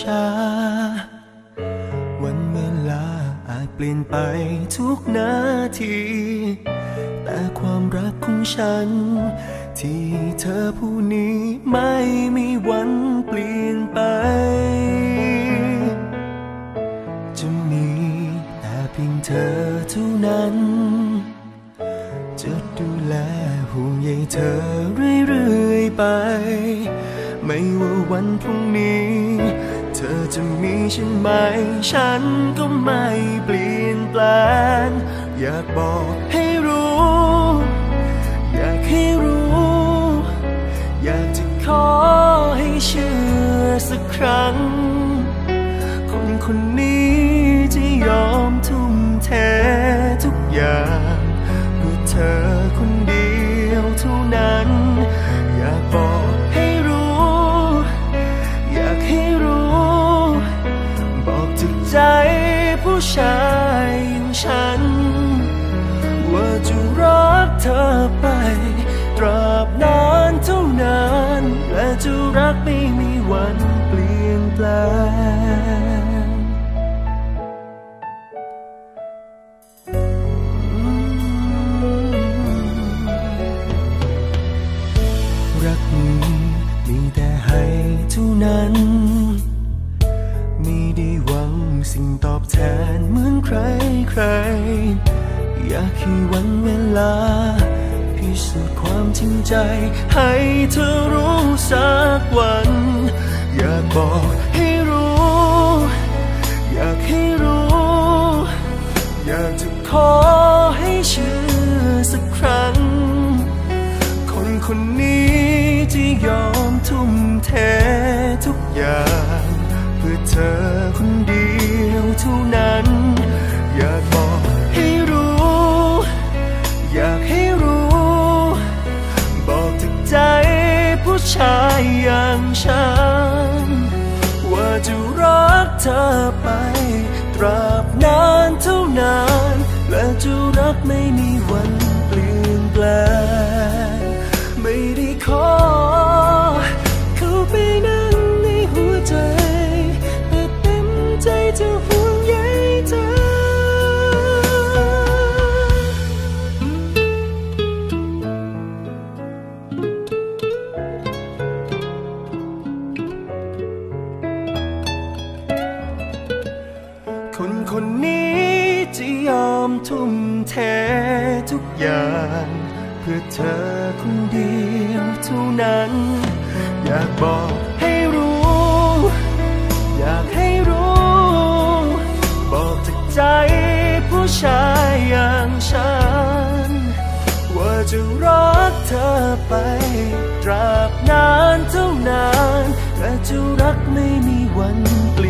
ช้าๆวันเวลาอาจเปลี่ยนไปทุกนาที แต่ความรักของฉัน ที่เธอผู้นี้ไม่มีวันเปลี่ยนไป จะมีแต่เพียงเธอเท่านั้น จะดูแลห่วงใยเธอเรื่อยๆไป ไม่ว่าวันพรุ่งนี้ เธอจะมีฉันไหม ฉันก็ไม่เปลี่ยนแปลง อยากบอกให้รู้ อยากให้รู้ อยากจะขอให้เชื่อสักครั้ง คนคนนี้จะยอมทุ่มเททุกอย่างเพื่อเธอ เธอไป ตราบนานเท่านาน และจะรักไม่มีวันเปลี่ยนแปลงรักนี้มีแต่ให้เท่านั้นไม่ได้หวังสิ่งตอบแทนเหมือนใครใคร อยากให้วันเวลา พิสูจน์ความจริงใจ ให้เธอรู้สักวัน อยากบอกให้รู้ อยากให้รู้ อยากจะขอให้เชื่อสักครั้ง คนคนนี้ที่ยอมทุ่มเท ชายอย่างฉัน ว่าจะรักเธอไป ตราบนานเท่านาน และจะรักไม่มีวันเปลี่ยนแปลง คนนนี้จะยอมทุ่มเททุกอย่าง เพื่อเธอคนเดียวเท่านั้น อยากบอกให้รู้ อยากให้รู้ บอกจากใจผู้ชายอย่างฉัน ว่าจะรักเธอไป ตราบนานเท่านานและจะรักไม่มีวันเปลี่ยน